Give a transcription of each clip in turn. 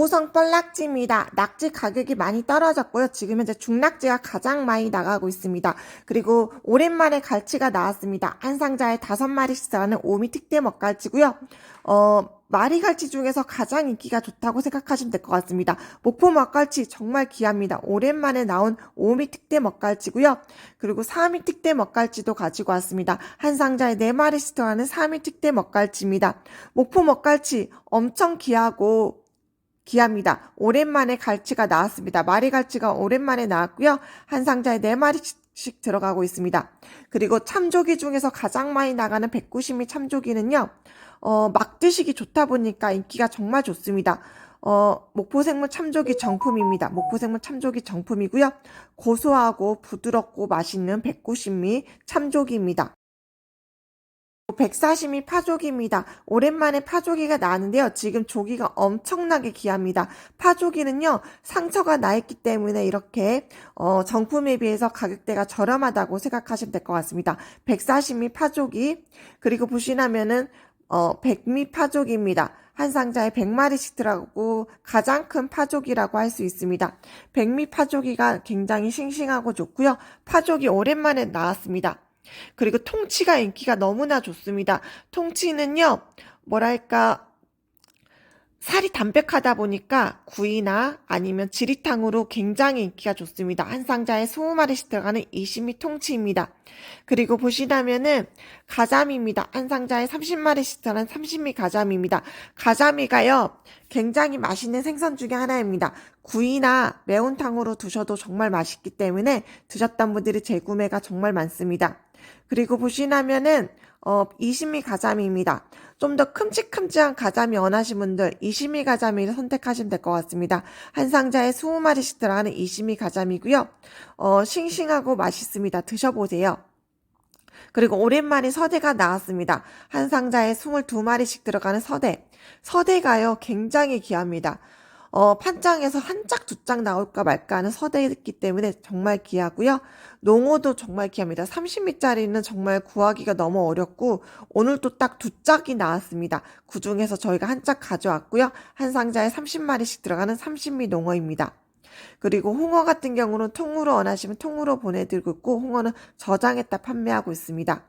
보성 뻘낙지입니다. 낙지 가격이 많이 떨어졌고요. 지금 현재 중낙지가 가장 많이 나가고 있습니다. 그리고 오랜만에 갈치가 나왔습니다. 한 상자에 다섯 마리씩 들어가는 오미 특대 먹갈치고요. 어, 마리갈치 중에서 가장 인기가 좋다고 생각하시면 될 것 같습니다. 목포 먹갈치 정말 귀합니다. 오랜만에 나온 오미 특대 먹갈치고요. 그리고 사미 특대 먹갈치도 가지고 왔습니다. 한 상자에 네 마리씩 들어가는 사미 특대 먹갈치입니다. 목포 먹갈치 엄청 귀하고 귀합니다. 오랜만에 갈치가 나왔습니다. 마리 갈치가 오랜만에 나왔고요. 한 상자에 네마리씩 들어가고 있습니다. 그리고 참조기 중에서 가장 많이 나가는 190미 참조기는요. 어, 막 드시기 좋다 보니까 인기가 정말 좋습니다. 어, 목포생물 참조기 정품입니다. 목포생물 참조기 정품이고요. 고소하고 부드럽고 맛있는 190미 참조기입니다. 140미 파조기입니다. 오랜만에 파조기가 나왔는데요. 지금 조기가 엄청나게 귀합니다. 파조기는요, 상처가 나 있기 때문에 이렇게, 어, 정품에 비해서 가격대가 저렴하다고 생각하시면 될 것 같습니다. 140미 파조기, 그리고 보시면은, 어, 100미 파조기입니다. 한 상자에 100마리씩 들어가고 가장 큰 파조기라고 할 수 있습니다. 100미 파조기가 굉장히 싱싱하고 좋고요. 파조기 오랜만에 나왔습니다. 그리고 통치가 인기가 너무나 좋습니다. 통치는요, 뭐랄까, 살이 담백하다 보니까 구이나 아니면 지리탕으로 굉장히 인기가 좋습니다. 한 상자에 20마리씩 들어가는 20미 통치입니다. 그리고 보시다면은 가자미입니다. 한 상자에 30마리씩 들어가는 30미 가자미입니다. 가자미가요, 굉장히 맛있는 생선 중에 하나입니다. 구이나 매운탕으로 드셔도 정말 맛있기 때문에 드셨던 분들이 재구매가 정말 많습니다. 그리고 보시면은 어, 이심미 가자미입니다. 좀 더 큼직큼직한 가자미 원하신 분들 이심미 가자미를 선택하시면 될 것 같습니다. 한 상자에 20마리씩 들어가는 이심미 가자미고요. 어, 싱싱하고 맛있습니다. 드셔보세요. 그리고 오랜만에 서대가 나왔습니다. 한 상자에 22마리씩 들어가는 서대. 서대가요, 굉장히 귀합니다. 어, 판장에서 한 짝, 두 짝 나올까 말까 하는 서대이기 때문에 정말 귀하고요. 농어도 정말 귀합니다. 30미짜리는 정말 구하기가 너무 어렵고, 오늘 또딱두 짝이 나왔습니다. 그 중에서 저희가 한 짝 가져왔고요. 한 상자에 30마리씩 들어가는 30미 농어입니다. 그리고 홍어 같은 경우는 통으로 원하시면 통으로 보내드리고 있고, 홍어는 저장했다 판매하고 있습니다.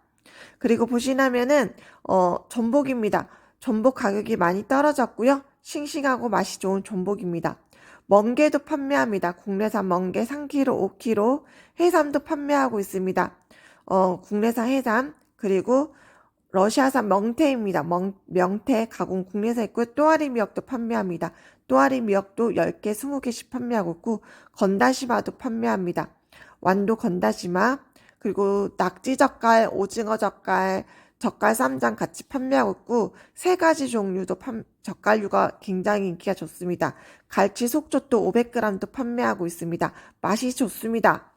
그리고 보시면은, 어, 전복입니다. 전복 가격이 많이 떨어졌고요. 싱싱하고 맛이 좋은 전복입니다. 멍게도 판매합니다. 국내산 멍게 3kg, 5kg, 해삼도 판매하고 있습니다. 어, 국내산 해삼, 그리고 러시아산 멍태입니다. 멍, 명태 가공 국내산 있고 또아리 미역도 판매합니다. 또아리 미역도 10개, 20개씩 판매하고 있고 건다시마도 판매합니다. 완도 건다시마, 그리고 낙지 젓갈, 오징어 젓갈, 젓갈 쌈장 같이 판매하고 있고 세 가지 종류도 판, 젓갈류가 굉장히 인기가 좋습니다. 갈치 속젓도 500g도 판매하고 있습니다. 맛이 좋습니다.